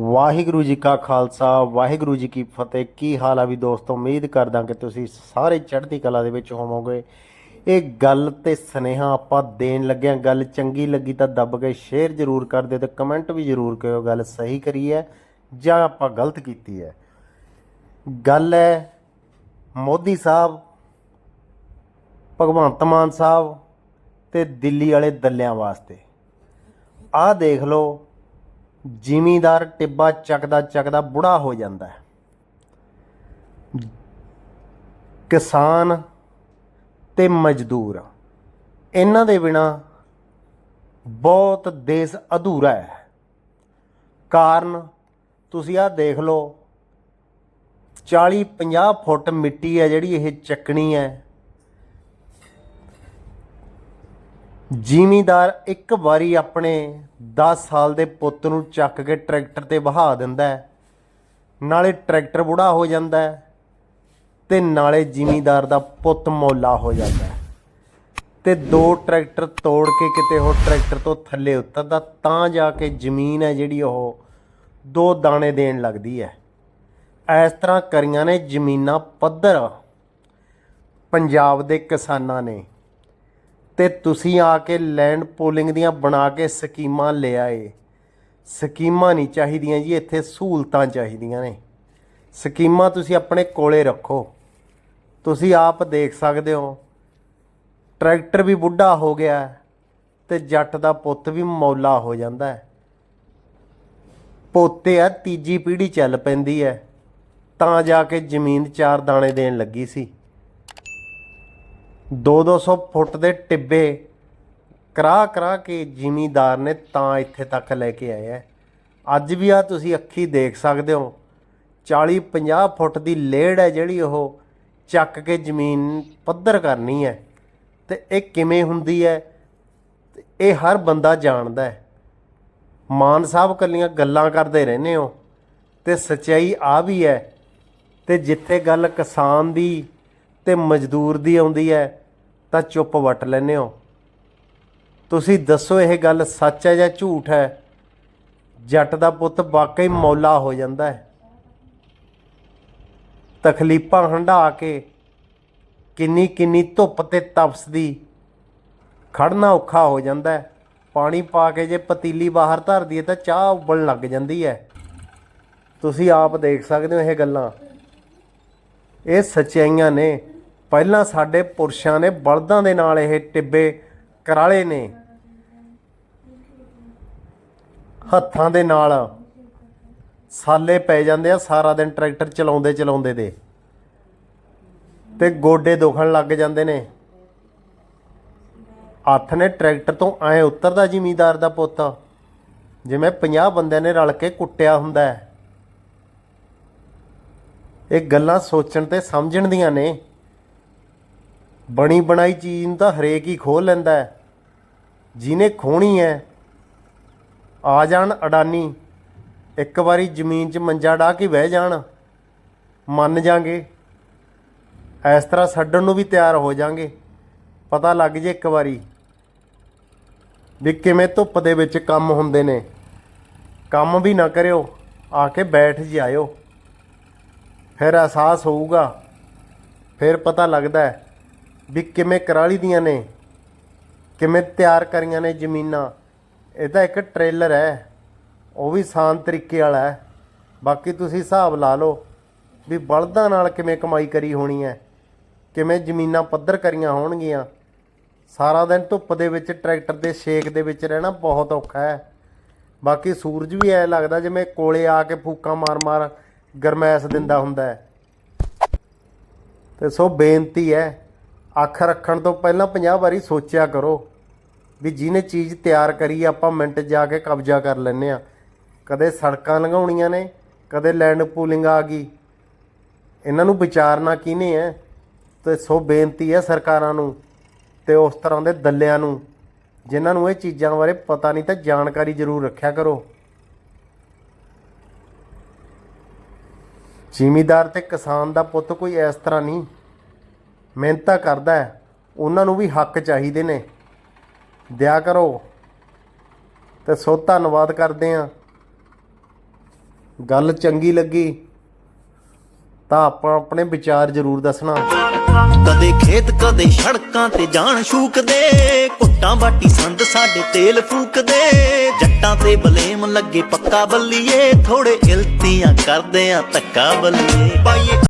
ਵਾਹਿਗੁਰੂ ਜੀ ਕਾ ਖਾਲਸਾ, ਵਾਹਿਗੁਰੂ ਜੀ ਕੀ ਫਤਿਹ। ਕੀ ਹਾਲ ਆ ਵੀ ਦੋਸਤੋ? ਉਮੀਦ ਕਰਦਾ ਕਿ ਤੁਸੀਂ ਸਾਰੇ ਚੜ੍ਹਦੀ ਕਲਾ ਦੇ ਵਿੱਚ ਹੋਵੋਗੇ। ਇਹ ਗੱਲ ਤੇ ਸਨੇਹਾ ਆਪਾਂ ਦੇਣ ਲੱਗੇ ਗੱਲ ਚੰਗੀ ਲੱਗੀ ਤਾਂ ਦੱਬ ਕੇ ਸ਼ੇਅਰ ਜ਼ਰੂਰ ਕਰ ਦਿਓ ਤੇ ਕਮੈਂਟ ਵੀ ਜ਼ਰੂਰ ਕਰਿਓ। ਗੱਲ ਸਹੀ ਕਰੀ ਹੈ ਜਾਂ ਆਪਾਂ ਗਲਤ ਕੀਤੀ ਹੈ? ਗੱਲ ਹੈ ਮੋਦੀ ਸਾਹਿਬ, ਭਗਵੰਤ ਮਾਨ ਸਾਹਿਬ ਤੇ ਦਿੱਲੀ ਵਾਲੇ ਦੱਲਿਆਂ ਵਾਸਤੇ। ਆਹ ਦੇਖ ਲਓ ਜ਼ਿਮੀਦਾਰ ਟਿੱਬਾ ਚੱਕਦਾ ਚੱਕਦਾ ਬੁੜਾ ਹੋ ਜਾਂਦਾ ਹੈ। ਕਿਸਾਨ ਤੇ ਮਜ਼ਦੂਰ, ਇਹਨਾਂ ਦੇ ਬਿਨਾ ਬਹੁਤ ਦੇਸ਼ ਅਧੂਰਾ ਹੈ। ਕਾਰਨ ਤੁਸੀਂ ਆਹ ਦੇਖ ਲਓ 40 50 ਫੁੱਟ ਮਿੱਟੀ ਹੈ ਜਿਹੜੀ ਇਹ ਚੱਕਣੀ ਹੈ। ਜ਼ਿਮੀਦਾਰ ਇੱਕ ਵਾਰੀ ਆਪਣੇ 10 ਸਾਲ ਦੇ ਪੁੱਤ ਨੂੰ ਚੱਕ ਕੇ ਟਰੈਕਟਰ ਤੇ ਵਹਾ ਦਿੰਦਾ ਹੈ। ਨਾਲੇ ਟਰੈਕਟਰ ਬੁੜਾ ਹੋ ਜਾਂਦਾ ਹੈ ਤੇ ਨਾਲੇ ਜ਼ਿਮੀਦਾਰ ਦਾ ਪੁੱਤ ਮੌਲਾ ਹੋ ਜਾਂਦਾ ਹੈ। ਤੇ ਦੋ ਟਰੈਕਟਰ ਤੋੜ ਕੇ ਕਿਤੇ ਉਹ ਟਰੈਕਟਰ ਤੋਂ ਥੱਲੇ ਉਤਰਦਾ, ਤਾਂ ਜਾ ਕੇ ਜ਼ਮੀਨ ਹੈ ਜਿਹੜੀ ਉਹ ਦੋ ਦਾਣੇ ਦੇਣ ਲੱਗਦੀ ਹੈ। ਇਸ ਤਰ੍ਹਾਂ ਕਰੀਆਂ ਨੇ ਜ਼ਮੀਨਾਂ ਪੱਧਰ ਪੰਜਾਬ ਦੇ ਕਿਸਾਨਾਂ ਨੇ। ਤੇ ਤੁਸੀਂ ਆ ਕੇ ਲੈਂਡ ਪੋਲਿੰਗ ਦੀਆਂ ਬਣਾ ਕੇ ਸਕੀਮਾਂ ਲੈ ਆਏ। ਸਕੀਮਾਂ ਨਹੀਂ ਚਾਹੀਦੀਆਂ ਜੀ, ਇੱਥੇ ਸਹੂਲਤਾਂ ਚਾਹੀਦੀਆਂ ਨੇ। ਸਕੀਮਾਂ ਤੁਸੀਂ ਆਪਣੇ ਕੋਲੇ ਰੱਖੋ। ਤੁਸੀਂ ਆਪ ਦੇਖ ਸਕਦੇ ਹੋ, ਟਰੈਕਟਰ ਵੀ ਬੁੱਢਾ ਹੋ ਗਿਆ ਹੈ ਤੇ ਜੱਟ ਦਾ ਪੁੱਤ ਵੀ ਮੌਲਾ ਹੋ ਜਾਂਦਾ ਹੈ। ਪੋਤੇ ਆ, ਤੀਜੀ ਪੀੜ੍ਹੀ ਚੱਲ ਪੈਂਦੀ ਹੈ। ਤਾਂ ਜਾ ਕੇ ਜ਼ਮੀਨ ਚਾਰ ਦਾਣੇ ਦੇਣ ਲੱਗੀ ਸੀ। 2-200 ਫੁੱਟ ਦੇ ਟਿੱਬੇ ਕਰਾ ਕਰਾ ਕੇ ਜ਼ਿਮੀਦਾਰ ਨੇ ਤਾਂ ਇੱਥੇ ਤੱਕ ਲੈ ਕੇ ਆਇਆ ਅੱਜ ਵੀ ਆ ਤੁਸੀਂ ਅੱਖੀ ਦੇਖ ਸਕਦੇ ਹੋ। 40-50 ਫੁੱਟ ਦੀ ਲੇੜ ਹੈ ਜਿਹੜੀ ਉਹ ਚੱਕ ਕੇ ਜ਼ਮੀਨ ਪੱਧਰ ਕਰਨੀ ਹੈ। ਤੇ ਇਹ ਕਿਵੇਂ ਹੁੰਦੀ ਹੈ? ਤੇ ਇਹ ਹਰ ਬੰਦਾ ਜਾਣਦਾ ਹੈ। ਮਾਨ ਸਾਹਿਬ ਕੱਲੀਆਂ ਗੱਲਾਂ ਕਰਦੇ ਰਹਿੰਦੇ ਹੋ। ਤੇ ਸੱਚਾਈ ਆ ਵੀ ਹੈ। ਤੇ ਜਿੱਥੇ ਗੱਲ ਕਿਸਾਨ ਦੀ ਤੇ ਮਜ਼ਦੂਰ ਦੀ ਆਉਂਦੀ ਹੈ, ਤਾਂ ਚੁੱਪ ਵੱਟ ਲੈਂਦੇ ਹੋ। ਤੁਸੀਂ ਦੱਸੋ ਇਹ ਗੱਲ ਸੱਚ ਹੈ ਜਾਂ ਝੂਠ ਹੈ? ਜੱਟ ਦਾ ਪੁੱਤ ਵਾਕਈ ਮੌਲਾ ਹੋ ਜਾਂਦਾ ਹੈ। ਤਕਲੀਫਾਂ ਹੰਢਾ ਕੇ ਕਿੰਨੀ ਕਿੰਨੀ ਧੁੱਪ ਤੇ ਤਪਸਦੀ ਖੜਨਾ ਔਖਾ ਹੋ ਜਾਂਦਾ ਹੈ। ਪਾਣੀ ਪਾ ਕੇ ਜੇ ਪਤੀਲੀ ਬਾਹਰ ਧਰ ਦਈਏ ਤਾਂ ਚਾਹ ਉਬਲਣ ਲੱਗ ਜਾਂਦੀ ਹੈ। ਤੁਸੀਂ ਆਪ ਦੇਖ ਸਕਦੇ ਹੋ ਇਹ ਗੱਲਾਂ। ਇਹ ਸੱਚਾਈਆਂ ਨੇ। ਪਹਿਲਾਂ ਸਾਡੇ ਪੁਰਸ਼ਾਂ ਨੇ ਬਲਦਾਂ ਦੇ ਨਾਲ ਇਹ ਟਿੱਬੇ ਕਰਾਲੇ ਨੇ। ਹੱਥਾਂ ਦੇ ਨਾਲ ਸਾਲੇ ਪੈ ਜਾਂਦੇ ਆ, ਸਾਰਾ ਦਿਨ ਟਰੈਕਟਰ ਚਲਾਉਂਦੇ ਚਲਾਉਂਦੇ ਦੇ। ਤੇ ਗੋਡੇ ਦੁਖਣ ਲੱਗ ਜਾਂਦੇ ਨੇ। ਹੱਥ ਨੇ ਟਰੈਕਟਰ ਤੋਂ ਐ ਉਤਰਦਾ ਜ਼ਿਮੀਂਦਾਰ ਦਾ ਪੁੱਤ, ਜਿਵੇਂ 50 ਬੰਦਿਆਂ ਨੇ ਰਲ ਕੇ ਕੁੱਟਿਆ ਹੁੰਦਾ ਇਹ ਗੱਲਾਂ ਸੋਚਣ ਤੇ ਸਮਝਣ ਦੀਆਂ ਨੇ। ਬਣੀ ਬਣਾਈ ਚੀਜ਼ ਨੂੰ ਤਾਂ ਹਰੇਕ ਹੀ ਖੋਹ ਲੈਂਦਾ ਹੈ। ਜਿਹਨੇ ਖੋਣੀ ਹੈ, ਆ ਜਾਣ ਅਡਾਨੀ। ਇੱਕ ਵਾਰੀ ਜ਼ਮੀਨ 'ਚ ਮੰਜਾ ਢਾ ਕੇ ਬਹਿ ਜਾਣ। ਮੰਨ ਜਾਾਂਗੇ। ਇਸ ਤਰ੍ਹਾਂ ਛੱਡਣ ਨੂੰ ਵੀ ਤਿਆਰ ਹੋ ਜਾਾਂਗੇ। ਪਤਾ ਲੱਗ ਜੇ ਇੱਕ ਵਾਰੀ ਵੀ ਕਿਵੇਂ ਧੁੱਪ ਦੇ ਵਿੱਚ ਕੰਮ ਹੁੰਦੇ ਨੇ। ਕੰਮ ਵੀ ਨਾ ਕਰਿਓ, ਆ ਕੇ ਬੈਠ ਜਾਇਓ। ਫਿਰ ਅਹਿਸਾਸ ਹੋਊਗਾ। ਫਿਰ ਪਤਾ ਲੱਗਦਾ ਹੈ ਵੀ ਕਿਵੇਂ ਕਰਾਲੀ ਦੀਆਂ ਨੇ, ਕਿਵੇਂ ਤਿਆਰ ਕਰੀਆਂ ਨੇ ਜ਼ਮੀਨਾਂ। ਇਹ ਤਾਂ ਇੱਕ ਟ੍ਰੇਲਰ ਹੈ, ਉਹ ਵੀ ਆਸਾਨ ਤਰੀਕੇ ਵਾਲਾ ਹੈ। ਬਾਕੀ ਤੁਸੀਂ ਹਿਸਾਬ ਲਾ ਲਓ ਵੀ ਬਲਦਾਂ ਨਾਲ ਕਿਵੇਂ ਕਮਾਈ ਕਰੀ ਹੋਣੀ ਹੈ, ਕਿਵੇਂ ਜ਼ਮੀਨਾਂ ਪੱਧਰ ਕਰੀਆਂ ਹੋਣਗੀਆਂ। ਸਾਰਾ ਦਿਨ ਧੁੱਪ ਦੇ ਵਿੱਚ, ਟਰੈਕਟਰ ਦੇ ਸ਼ੇਕ ਦੇ ਵਿੱਚ ਰਹਿਣਾ ਬਹੁਤ ਔਖਾ ਹੈ। ਬਾਕੀ ਸੂਰਜ ਵੀ ਐ ਲੱਗਦਾ ਜਿਵੇਂ ਕੋਲੇ ਆ ਕੇ ਫੂਕਾਂ ਮਾਰ-ਮਾਰ ਗਰਮੈਸ਼ ਦਿੰਦਾ ਹੁੰਦਾ ਹੈ। ਤੇ ਸੋ ਬੇਨਤੀ ਹੈ ਅੱਖ ਰੱਖਣ ਤੋਂ ਪਹਿਲਾਂ 50 ਵਾਰੀ ਸੋਚਿਆ ਕਰੋ ਵੀ ਜਿਹਨੇ ਚੀਜ਼ ਤਿਆਰ ਕਰੀ ਆਪਾਂ ਮਿੰਟ ਜਾ ਕੇ ਕਬਜ਼ਾ ਕਰ ਲੈਨੇ ਆ। ਕਦੇ ਸੜਕਾਂ ਲੰਘਾਉਣੀਆਂ ਨੇ, ਕਦੇ ਲੈਂਡ ਪੂਲਿੰਗ ਆ ਗਈ। ਇਹਨਾਂ ਨੂੰ ਵਿਚਾਰਨਾ ਕਿਹਨੇ ਹੈ ਤੇ ਸੋ ਬੇਨਤੀ ਹੈ ਸਰਕਾਰਾਂ ਨੂੰ ਤੇ ਉਸ ਤਰ੍ਹਾਂ ਦੇ ਦੱਲਿਆਂ ਨੂੰ, ਜਿਨ੍ਹਾਂ ਨੂੰ ਇਹ ਚੀਜ਼ਾਂ ਬਾਰੇ ਪਤਾ ਨਹੀਂ ਤਾਂ ਜਾਣਕਾਰੀ ਜ਼ਰੂਰ ਰੱਖਿਆ ਕਰੋ। ਜ਼ਿਮੀਦਾਰ ਤੇ ਕਿਸਾਨ ਦਾ ਪੁੱਤ ਕੋਈ ਇਸ ਤਰ੍ਹਾਂ ਨਹੀਂ। ਮਿਹਨਤਾਂ ਕਰਦਾ ਹੈ, ਉਹਨਾਂ ਨੂੰ ਵੀ ਹੱਕ ਚਾਹੀਦੇ ਨੇ। ਦਿਆ ਕਰੋ। ਤੇ ਸੋ ਧੰਨਵਾਦ ਕਰਦੇ ਆਂ ਗੱਲ ਚੰਗੀ ਲੱਗੀ, ਤਾਂ ਆਪਾਂ ਆਪਣੇ ਵਿਚਾਰ ਜ਼ਰੂਰ ਦੱਸਣਾ। ਕਦੇ ਖੇਤ, ਕਦੇ ਸੜਕਾਂ ਤੇ ਜਾਣ ਸ਼ੂਕਦੇ ਕੁੱਟਾਂ ਬਾਟੀ ਸੰਦ ਸਾਡੇ ਤੇਲ ਫੂਕਦੇ। ਜੱਟਾਂ ਤੇ ਬਲੇਮ ਲੱਗੇ ਪੱਕਾ ਬੱਲੀਏ। ਥੋੜੇ ਇਲਤੀਆਂ ਕਰਦੇ ਆ ਧੱਕਾ ਬੱਲੀਏ। ਪਾਈਏ